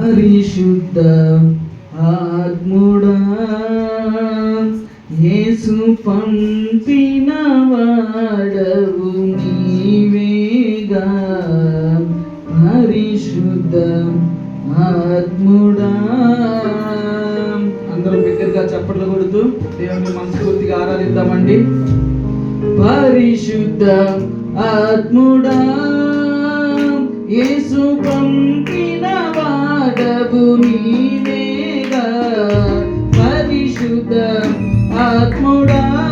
పరిశుద్ధ ఆత్ముడా యేసు పంపిన వాడవు నీవేగా పరిశుద్ధ ఆత్ముడా. అందరూ బిగ్గరగా చప్పట్లు కొడుతూ దేవుని మనస్ఫూర్తిగా ఆరాధిద్దామండి. పరిశుద్ధ ఆత్ముడా. యేసు పంపిన వాడవు నీవేగా పరిశుద్ధ ఆత్ముడా.